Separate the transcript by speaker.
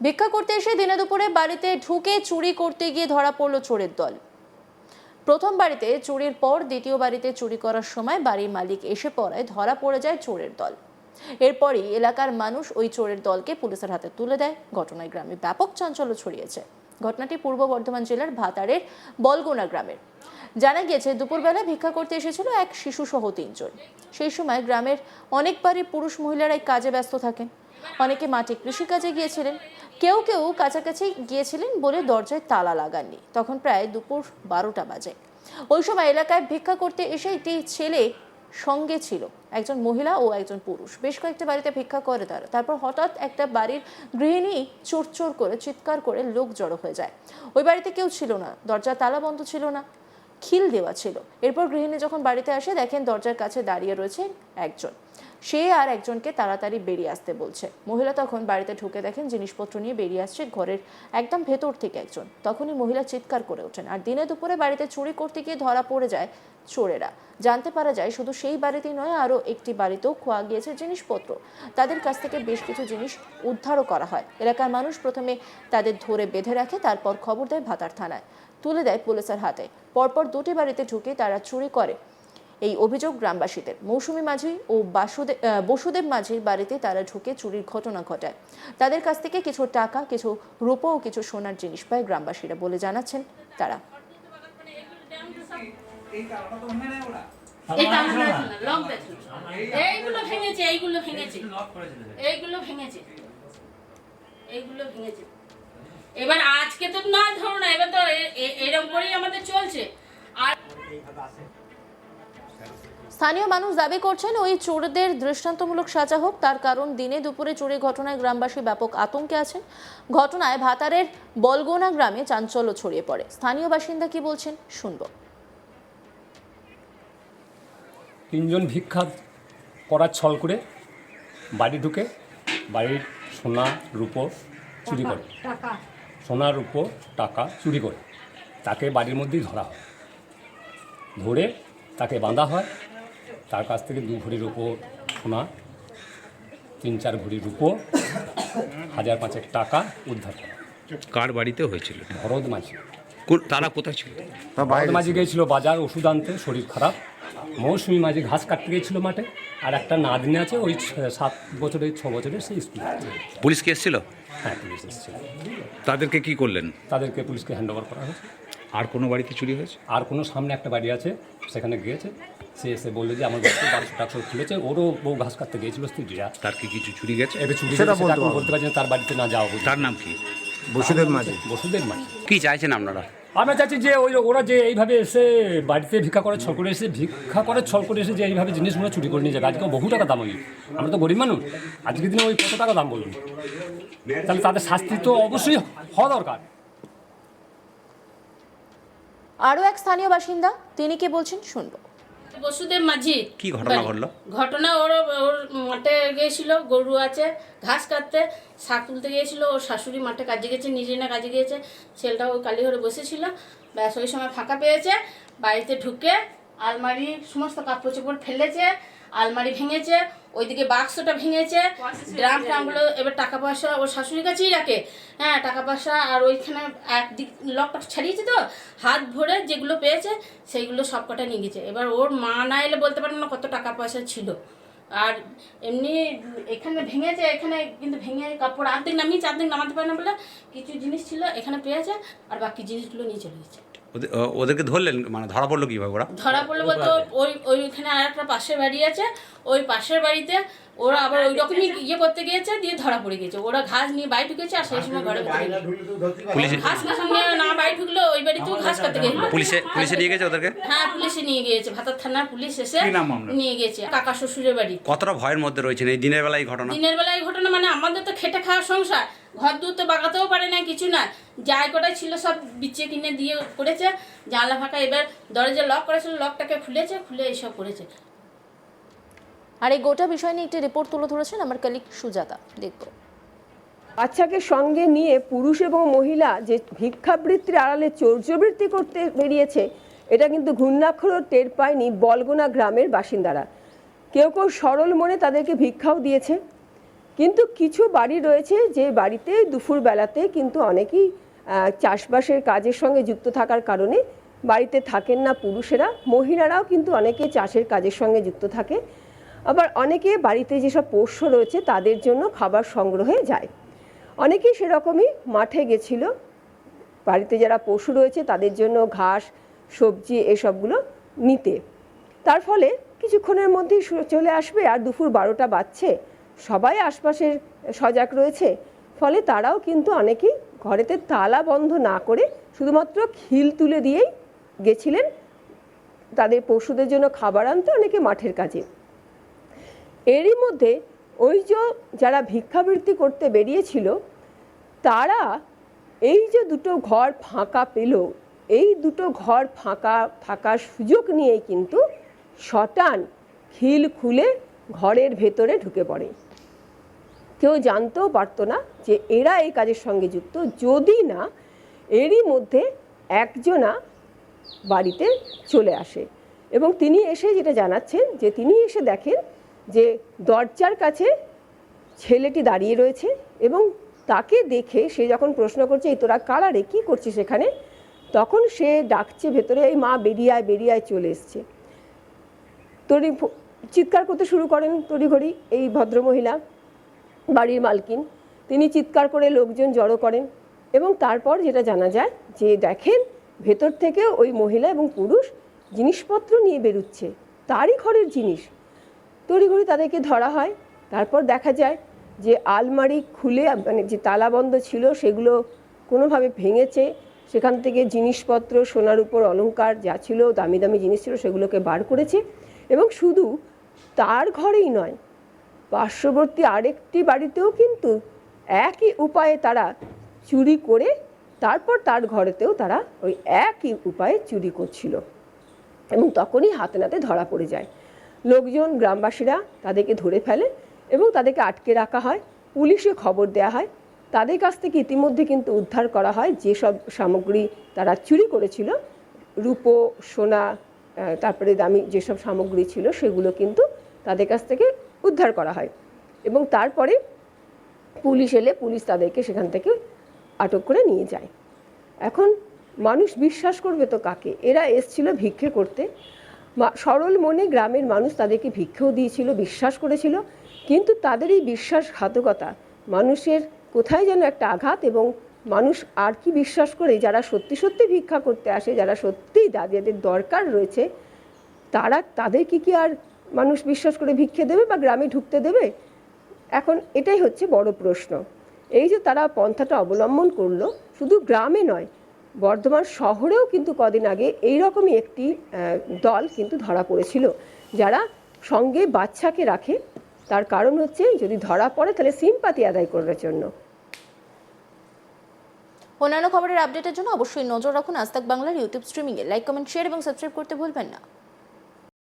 Speaker 1: ভিক্ষা করতে এসে দিনে দুপুরে বাড়িতে ঢুকে চুরি করতে গিয়ে ধরা পড়ল চোরের দল। প্রথম বাড়িতে চুরির পর দ্বিতীয় বাড়িতে চুরি করার সময় বাড়ির মালিক এসে পড়ায় ধরা পড়ে যায় চোরের দল। এরপরই এলাকার মানুষ ওই চোরের দলকে পুলিশের হাতে তুলে দেয়। ঘটনায় গ্রামে ব্যাপক চাঞ্চল্য ছড়িয়েছে। ঘটনাটি পূর্ব বর্ধমান জেলার ভাতারের বলগোনা গ্রামের। জানা গিয়েছে, দুপুরবেলা ভিক্ষা করতে এসেছিল এক শিশু সহ তিনজন। সেই সময় গ্রামের অনেক বাড়ির পুরুষ মহিলারাই কাজে ব্যস্ত থাকেন। অনেকে মাঠে কৃষিকাজে গিয়েছিলেন। কেউ কেউ কাছাকাছি গিয়েছিলেন বলে দরজায় তালা লাগাননি। তখন প্রায় দুপুর বারোটা বাজে। ওই সময় এলাকায় ভিক্ষা করতে এসে একটি ছেলে সঙ্গে ছিল, একজন মহিলা ও একজন পুরুষ। বেশ কয়েকটা বাড়িতে ভিক্ষা করে তারা। তারপর হঠাৎ একটা বাড়ির গৃহিণী চোর চোর করে, চিৎকার করে লোক জড়ো হয়ে যায়। ওই বাড়িতে কেউ ছিল না। দরজা তালা বন্ধ ছিল না। খিল দেওয়া ছিল। এরপর গৃহিণী যখন বাড়িতে আসে, দেখেন দরজার কাছে দাঁড়িয়ে রয়েছে একজন। সে আর একজনকে তাড়াতাড়ি বেরিয়ে আসতে বলছে। মহিলা তখন বাড়িতে ঢুকে দেখেন জিনিসপত্র নিয়ে বেরিয়ে আসছে ঘরের একদম ভেতর থেকে একজন। তখনই মহিলা চিৎকার করে ওঠেন আর দিনে দুপুরে বাড়িতে চুরি করতে গিয়ে ধরা পড়ে যায় চোরেরা। জানতে পারা যায় শুধু সেই বাড়িতেই নয়, আরও একটি বাড়িতেও খোয়া গিয়েছে জিনিসপত্র। তাদের কাছ থেকে বেশ কিছু জিনিস উদ্ধারও করা হয়। এলাকার মানুষ প্রথমে তাদের ধরে বেঁধে রাখে, তারপর খবর দেয় ভাতার থানায়। তুলে দেয় পুলিশের হাতে। পরপর দুটি বাড়িতে ঢুকে তারা চুরি করে। এই অভিযোগ গ্রামবাসীদের। মৌসুমী মাঝি ও বাসুদেব বসুদেব মাঝির বাড়িতে তারা ঢুকে চুরির ঘটনা ঘটায়। তাদের কাছ থেকে কিছু টাকা, কিছু রূপো ও কিছু সোনার জিনিস পায় গ্রামবাসীরা বলে জানাচ্ছেন তারা।
Speaker 2: এবার আজকে তো না ধরো না, এবার তো এরকম করেই আমাদের চলছে। আর
Speaker 1: স্থানীয় মানুষ দাবি করছেন ওই চোরদের দৃষ্টান্তমূলক সাজা হোক তার কারণ দিনে দুপুরে চুরির ঘটনায় গ্রামবাসী ব্যাপক আতঙ্কে আছেন। ঘটনায় ভাতারের বলগোনা গ্রামে চাঞ্চল্য ছড়িয়ে পড়ে। স্থানীয় বাসিন্দা কি বলছেন শুনব।
Speaker 3: তিনজন ভিক্ষা করার ছল করে বাড়ি ঢুকে বাড়ির সোনা রূপো চুরি করে। সোনা রূপো টাকা চুরি করে। তাকে বাড়ির মধ্যেই ধরা হয়। ধরে তাকে বাঁধা হয়। তার কাছ থেকে দু ভরি রূপো সোনা তিন চার ভরি রূপো হাজার পাঁচেক টাকা উদ্ধার করা।
Speaker 4: কার বাড়িতে হয়েছিল
Speaker 3: ভরত মাঝি।
Speaker 4: কোন তারা কোথায় ছিল?
Speaker 3: ভরত মাঝি গিয়েছিল বাজার ওষুধ আনতে শরীর খারাপ। মৌসুমি মাঝি ঘাস কাটতে গিয়েছিল মাঠে আর একটা নাতনি আছে ওই সাত বছরের ছ বছরের সেই স্কুল
Speaker 4: পুলিশ কি এসেছিল?
Speaker 3: হ্যাঁ পুলিশ এসেছিল।
Speaker 4: তাদেরকে কি করলেন?
Speaker 3: তাদেরকে পুলিশকে হ্যান্ড ওভার করা হয়েছে।
Speaker 4: আর কোনো বাড়িতে চুরি হয়েছে?
Speaker 3: আর কোনো সামনে একটা বাড়ি আছে সেখানে গিয়েছে। সে এসে বলল যে আমার বাড়িতে বাক্স টাক্স খুলেছে ওরও বউ ঘাস কাটতে গিয়েছিল স্ত্রীরা।
Speaker 4: তার কি কিছু চুরি গেছে?
Speaker 3: এবার চুরি
Speaker 5: সেটা বলতে
Speaker 3: এখন বলতে পারছি না তার বাড়িতে না যাওয়া বুঝি
Speaker 4: তার নাম কি?
Speaker 5: বসুদেব মাঝি।
Speaker 3: বসুদের মাঝি।
Speaker 4: কি চাইছেন আপনারা?
Speaker 3: আমরা চাচ্ছি যে ওই ওরা যে এইভাবে এসে বাড়িতে ভিক্ষা করে ছল করে এসে ভিক্ষা করে ছল করে এসে যে এইভাবে জিনিসগুলো চুরি করে নিয়ে যাবে আজকে বহু টাকা দাম ওই। আমরা তো গরিব মানুষ আজকের দিনে ওই কত টাকা দাম বলুন? তাহলে তাদের শাস্তি তো অবশ্যই হওয়া দরকার।
Speaker 1: আরও এক স্থানীয় বাসিন্দা তিনি কি বলছেন শুনব
Speaker 2: বসুদেব মাঝি
Speaker 4: কি ঘটনা ঘটলো?
Speaker 2: ঘটনা ওর ওর মাঠে গিয়েছিল গরু আছে ঘাস কাটতে শাক তুলতে গিয়েছিল ওর শাশুড়ি মাঠে কাজে গেছে নিজে না কাজে গিয়েছে ছেলেটা ওই কালীঘরে বসেছিল ব্যাস ওই সময় ফাঁকা পেয়েছে বাড়িতে ঢুকে আলমারি সমস্ত কাপড় চোপড় ফেলেছে আলমারি ভেঙেছে ওইদিকে বাক্সটা ভেঙেছে ড্রাম ট্রামগুলো এবার টাকা পয়সা ওর শাশুড়ির কাছেই রাখে। হ্যাঁ টাকা পয়সা আর ওইখানে একদিক লকটা ছাড়িয়েছে তো হাত ভরে যেগুলো পেয়েছে সেইগুলো সব কটা নিয়ে গেছে। এবার ওর মা না এলে বলতে পারে না কত টাকা পয়সা ছিল। আর এমনি এখানে ভেঙেছে এখানে কিন্তু ভেঙে কাপড় আর্ধেক নামিয়েছে অর্ধেক নামাতে পারে না বলে কিছু জিনিস ছিল এখানে পেয়েছে আর বাকি জিনিসগুলো নিয়ে চলে গেছে।
Speaker 4: ওদেরকে ধরলেন মানে ধরা পড়ল কীভাবে ওরা?
Speaker 2: ধরা পড়ল বলতে ওই ওইখানে আর একটা পাশের বাড়ি আছে ওই পাশের বাড়িতে ওরা আবার ওই রকমই ইয়ে করতে গিয়েছে দিয়ে ধরা পড়ে গেছে ওরা ঘাস নিয়ে বাড়ি ঢুকেছে আর সেই সময় ঘরে
Speaker 4: পুলিশে
Speaker 2: ঘাস না নিয়ে না বাড়ি ঢুকলো ওই বাড়িতেও ঘাস কাটতে গেছিল
Speaker 4: পুলিশে পুলিশে নিয়ে গেছে ওদেরকে?
Speaker 2: হ্যাঁ পুলিশে নিয়ে গিয়েছে। ভাতার থানার পুলিশ এসে? নিয়ে গেছে কাকা শ্বশুরের বাড়ি।
Speaker 4: কতটা ভয়ের মধ্যে রয়েছেন এই দিনের বেলায় ঘটনা?
Speaker 2: দিনের বেলায় ঘটনা মানে আমাদের তো খেটে খাওয়ার সংসার। ঘর দূর তো বাগাতেও পারে না কিছু না। যাই কটাই ছিল সব বিচে কিনে দিয়ে করেছে জানলা ফাঁকা এবার দরজা লক করেছিল লকটাকে খুলেছে খুলে এইসব করেছে।
Speaker 1: আর এই গোটা বিষয় নিয়ে একটি রিপোর্ট তুলে ধরেছেন আমার কালিক সুজাতা। দেখব।
Speaker 6: বাচ্চাকে সঙ্গে নিয়ে পুরুষ এবং মহিলা যে ভিক্ষাবৃত্তির আড়ালে চৌর্যবৃত্তি করতে বেরিয়েছে এটা কিন্তু ঘূর্ণাক্ষরও টের পায়নি বলগোনা গ্রামের বাসিন্দারা। কেউ কেউ সরল মনে তাদেরকে ভিক্ষাও দিয়েছে। কিন্তু কিছু বাড়ি রয়েছে যে বাড়িতে দুপুর বেলাতে কিন্তু অনেকেই চাষবাসের কাজের সঙ্গে যুক্ত থাকার কারণে বাড়িতে থাকেন না পুরুষেরা। মহিলারাও কিন্তু অনেকে চাষের কাজের সঙ্গে যুক্ত থাকে। আবার অনেকে বাড়িতে যেসব পোষ্য রয়েছে তাদের জন্য খাবার সংগ্রহে যায়। অনেকেই সেরকমই মাঠে গেছিল। বাড়িতে যারা পশু রয়েছে তাদের জন্য ঘাস, সবজি এসবগুলো নিতে। তার ফলে কিছুক্ষণের মধ্যেই চলে আসবে আর দুপুর বারোটা বাজছে। সবাই আশপাশের সজাগ রয়েছে। ফলে তারাও কিন্তু অনেকেই ঘরেতে তালা বন্ধ না করে শুধুমাত্র খিল তুলে দিয়েই গেছিলেন। তাদের পশুদের জন্য খাবার আনতে অনেকে মাঠের কাজে। এরই মধ্যে ওই যে যারা ভিক্ষাবৃত্তি করতে বেরিয়েছিল, তারা এই যে দুটো ঘর ফাঁকা পেল, এই দুটো ঘর ফাঁকা থাকার সুযোগ নিয়েই কিন্তু শটান খিল খুলে ঘরের ভেতরে ঢুকে পড়ে। কেউ জানতেও পারতো না যে এরা এই কাজের সঙ্গে যুক্ত। যদি না, এরই মধ্যে একজনা বাড়িতে চলে আসে। এবং তিনি এসে যেটা জানাচ্ছেন যে তিনি এসে দেখেন যে দরজার কাছে ছেলেটি দাঁড়িয়ে রয়েছে এবং তাকে দেখে সে যখন প্রশ্ন করছে, এই তোরা কারা রে? কী করছিস এখানে? তখন সে ডাকছে ভেতরে, এই মা বেরিয়ায় বেরিয়ায় চলে এসছে। ফ- চিৎকার করতে শুরু করেন তড়িঘড়ি, এই ভদ্রমহিলা। বাড়ির মালকিন। তিনি চিৎকার করে লোকজন জড়ো করেন এবং তারপর যেটা জানা যায় যে দেখেন ভেতর থেকে ওই মহিলা এবং পুরুষ জিনিসপত্র নিয়ে বেরুচ্ছে, তারই ঘরের জিনিস। তড়িঘড়ি তাদেরকে ধরা হয়। তারপর দেখা যায় যে আলমারি খুলে মানে যে তালাবন্ধ ছিল সেগুলো কোনোভাবে ভেঙেছে। সেখান থেকে জিনিসপত্র, সোনার উপর অলংকার যা ছিল, দামি দামি জিনিস ছিল সেগুলোকে বার করেছে এবং শুধু তার ঘরেই নয় পার্শ্ববর্তী আরেকটি বাড়িতেও কিন্তু একই উপায়ে তারা চুরি করে, তারপর তার ঘরেতেও তারা ওই একই উপায়ে চুরি করছিল। এবং তখনই হাতে নাতে ধরা পড়ে যায়। লোকজন, গ্রামবাসীরা তাদেরকে ধরে ফেলে এবং তাদেরকে আটকে রাখা হয়। পুলিশে খবর দেওয়া হয়। তাদের কাছ থেকে ইতিমধ্যে কিন্তু উদ্ধার করা হয়। যেসব সামগ্রী তারা চুরি করেছিল, রূপো, সোনা তারপরে দামি যেসব সামগ্রী ছিল, সেগুলো কিন্তু তাদের কাছ থেকে উদ্ধার করা হয়। এবং তারপরে পুলিশ এলে পুলিশ তাদেরকে সেখান থেকে আটক করে নিয়ে যায়। এখন মানুষ বিশ্বাস করবে তো কাকে? এরা এসছিল ভিক্ষে করতে। সরল মনে গ্রামের মানুষ তাদেরকে ভিক্ষেও দিয়েছিল, বিশ্বাস করেছিল। কিন্তু তাদের এই বিশ্বাসঘাতকতা মানুষের কোথায় যেন একটা আঘাত এবং মানুষ আর কি বিশ্বাস করে? যারা সত্যি সত্যি ভিক্ষা করতে আসে, যারা সত্যিই যাদের দরকার রয়েছে, তারা, তাদেরকে কি আর মানুষ বিশ্বাস করে ভিক্ষে দেবে বা গ্রামে ঢুকতে দেবে? এখন এটাই হচ্ছে বড় প্রশ্ন। এই যে তারা পন্থাটা অবলম্বন করল, শুধু গ্রামে নয়, বর্ধমান শহরেও কিন্তু কদিন আগে এইরকমই একটি দল কিন্তু ধরা পড়েছিল। যারা সঙ্গে বাচ্চাকে রাখে, তার কারণ হচ্ছে যদি ধরা পড়ে, তাহলে সিম্পাতি আদায় করার জন্য।
Speaker 1: অন্যান্য খবরের আপডেটের জন্য অবশ্যই নজর রাখুন আজ বাংলার ইউটিউব স্ট্রিমিংয়ে লাইক কমেন্ট শেয়ার এবং সাবস্ক্রাইব করতে ভুলবেন না।